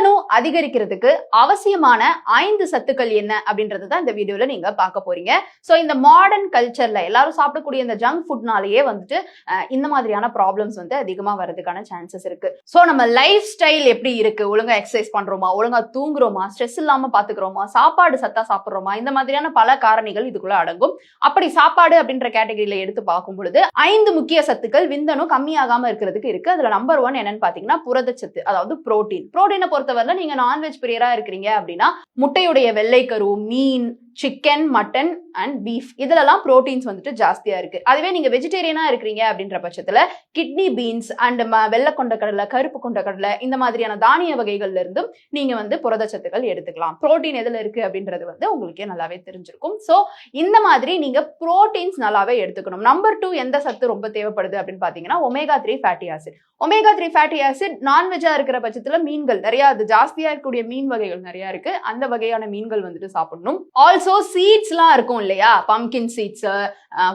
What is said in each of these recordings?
விந்தணு அதிகரிக்கிறதுக்கு அவசியமான ஐந்து சத்துக்கள் என்ன அப்படின்றது தான் இந்த வீடியோல நீங்க பார்க்க போறீங்க. ஸோ இந்த மாடர்ன் கல்ச்சர்ல எல்லாரும் சாப்பிடக்கூடிய இந்த ஜங்க் ஃபுட்னாலேயே வந்துட்டு இந்த மாதிரியான ப்ராப்ளம்ஸ் வந்து அதிகமா வர்றதுக்கான சான்சஸ் இருக்கு. ஸோ நம்ம லைஃப் ஸ்டைல் எப்படி இருக்கு? ஒழுங்கா எக்ஸசைஸ் பண்றோமா? ஒழுங்கா தூங்குறோமா? ஸ்ட்ரெஸ் இல்லாம பாத்துக்கிறோமா? சாப்பாடு சத்தா சாப்பிட்றோமா? இந்த மாதிரியான பல காரணிகள் இதுக்குள்ள அடங்கும். அப்படி சாப்பாடு அப்படின்ற கேட்டகரியில எடுத்து பார்க்கும் பொழுது ஐந்து முக்கிய சத்துக்கள் விந்தனும் கம்மியாகாம இருக்கிறதுக்கு இருக்கு. அதுல நம்பர் ஒன் என்னன்னு பாத்தீங்கன்னா புரதச்சத்து அதாவது புரோட்டீன் புரோட்டீனை பொறுத்தவரை நீங்க நான்வெஜ் பிரியரா இருக்கிறீங்க அப்படின்னா முட்டையுடைய வெள்ளைக்கரு மீன் சிக்கன் மட்டன் அண்ட் பீஃப் இதுலலாம் புரோட்டீன்ஸ் வந்துட்டு ஜாஸ்தியாக இருக்குது அதுவே நீங்கள் வெஜிடேரியனாக இருக்கிறீங்க அப்படின்ற பட்சத்தில் கிட்னி பீன்ஸ் அண்ட் வெள்ளை கொண்ட கடலை கருப்பு கொண்ட கடலை இந்த மாதிரியான தானிய வகைகள்ல இருந்தும் வந்து புரதச்சத்துக்கள் எடுத்துக்கலாம். புரோட்டீன் எதில் இருக்குது அப்படின்றது வந்து உங்களுக்கே நல்லாவே தெரிஞ்சிருக்கும். ஸோ இந்த மாதிரி நீங்கள் புரோட்டீன்ஸ் நல்லாவே எடுத்துக்கணும். நம்பர் டூ எந்த சத்து ரொம்ப தேவைப்படுது அப்படின்னு பார்த்தீங்கன்னா omega three fatty acid omega three fatty acid நான்வெஜ்ஜாக இருக்கிற பட்சத்தில் மீன்கள் நிறையா அது ஜாஸ்தியாக இருக்கக்கூடிய மீன் வகைகள் நிறையா இருக்குது அந்த வகையான மீன்கள் வந்துட்டு சாப்பிடணும். ஆல்சோ சீட்ஸ்லாம் இருக்கும் இல்லையா? பம்கின் சீட்ஸ்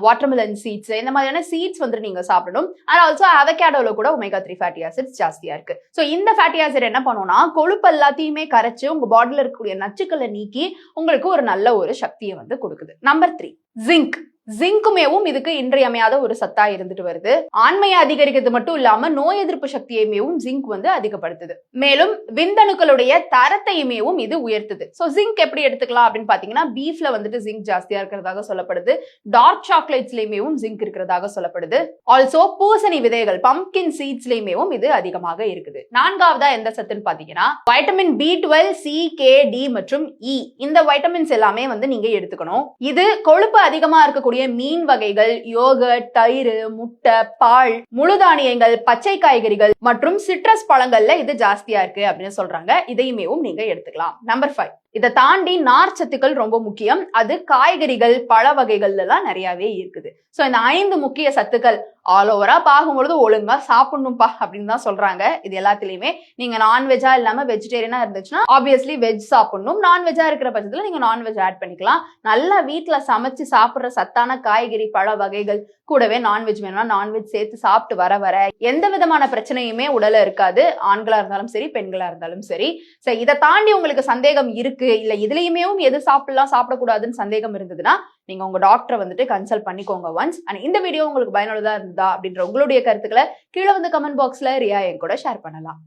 வாட்டர்மெலன் சீட்ஸ் இந்த மாதிரியான சீட்ஸ் வந்துட்டு நீங்க சாப்பிடணும். அண்ட் ஆல்சோ அவகேடோல கூட ஒமேகா த்ரீ ஃபேட்டி ஆசிட்ஸ் ஜாஸ்தியா இருக்கு. ஸோ இந்த ஃபேட்டி ஆசிட் என்ன பண்ணுவோம்னா கொழுப்பு எல்லாத்தையுமே கரைச்சு உங்க பாடியில இருக்கக்கூடிய நச்சுக்களை நீக்கி உங்களுக்கு ஒரு நல்ல ஒரு சக்தியை வந்து கொடுக்குது. நம்பர் த்ரீ ஜிங்க் ஜிங்குமேவும் இதுக்கு இன்றியமையாத ஒரு சத்தா இருந்துட்டு வருது. ஆண்மையை அதிகரிக்கிறது மட்டும் இல்லாம நோய் எதிர்ப்பு சக்தியைமேவும் ஜிங்க் வந்து அதிகப்படுத்துது. மேலும் விந்தணுக்களுடைய தரத்தையுமேவும் இது உயர்த்துது. ஸோ ஜிங்க் எப்படி எடுத்துக்கலாம் அப்படின்னு பாத்தீங்கன்னா பீஃப்ல வந்துட்டு ஜிங்க் ஜாஸ்தியா இருக்கிறதாக சொல்லப்படுது. டார்க் சாக்லேட்ஸ்லயுமேவும் ஜிங்க் இருக்கிறதாக சொல்லப்படுது. ஆல்சோ பூசணி விதைகள் பம்கின் சீட்ஸ்லயுமேவும் இது அதிகமாக இருக்குது. நான்காவதா எந்த சத்துன்னு பாத்தீங்கன்னா vitamin B twelve C K D மற்றும் இ இந்த வைட்டமின்ஸ் எல்லாமே வந்து நீங்க எடுத்துக்கணும். இது கொழுப்பு அதிகமா இருக்கக்கூடிய மீன் வகைகள் யோக தயிர் முட்டை பால் முழு தானியங்கள் பச்சை காய்கறிகள் மற்றும் சிட்ரஸ் பழங்கள்ல இது ஜாஸ்தியா இருக்கு அப்படின்னு சொல்றாங்க. இதையுமேவும் நீங்க எடுத்துக்கலாம். நம்பர் ஃபைவ் இதை தாண்டி நார் சத்துக்கள் ரொம்ப முக்கியம். அது காய்கறிகள் பழ வகைகள்ல எல்லாம் நிறையவே இருக்குது. ஸோ இந்த ஐந்து முக்கிய சத்துக்கள் ஆல் ஓவரா பார்க்கும்பொழுது ஒழுங்கா சாப்பிடணும்ப்பா அப்படின்னு தான் சொல்றாங்க. இது எல்லாத்துலயுமே நீங்க நான்வெஜ்ஜா இல்லாம வெஜிடேரியனா இருந்துச்சுன்னா ஆப்வியஸ்லி வெஜ் சாப்பிடணும். நான்வெஜ்ஜா இருக்கிற பட்சத்துல நீங்க நான்வெஜ் ஆட் பண்ணிக்கலாம். நல்லா வீட்டுல சமைச்சு சாப்பிடுற சத்தான காய்கறி பழ வகைகள் கூடவே நான்வெஜ் வேணும்னா நான்வெஜ் சேர்த்து சாப்பிட்டு வர வர எந்த விதமான பிரச்சனையுமே உடல இருக்காது. ஆண்களா இருந்தாலும் சரி பெண்களா இருந்தாலும் சரி. சரி இதை தாண்டி உங்களுக்கு சந்தேகம் இருக்கு. இல்ல இதுலயுமே எது சாப்பிடலாம் சாப்பிடக்கூடாதுன்னு சந்தேகம் இருந்ததுன்னா நீங்க உங்க டாக்டரை வந்துட்டு கன்சல்ட் பண்ணிக்கோங்க ஒன்ஸ் அண்ட் இந்த வீடியோ உங்களுக்கு பயனுள்ளதா இருந்தா அப்படின்ற உங்களுடைய கருத்துக்களை கீழே வந்து கமெண்ட் பாக்ஸ்ல ரியா என் கூட ஷேர் பண்ணலாம்.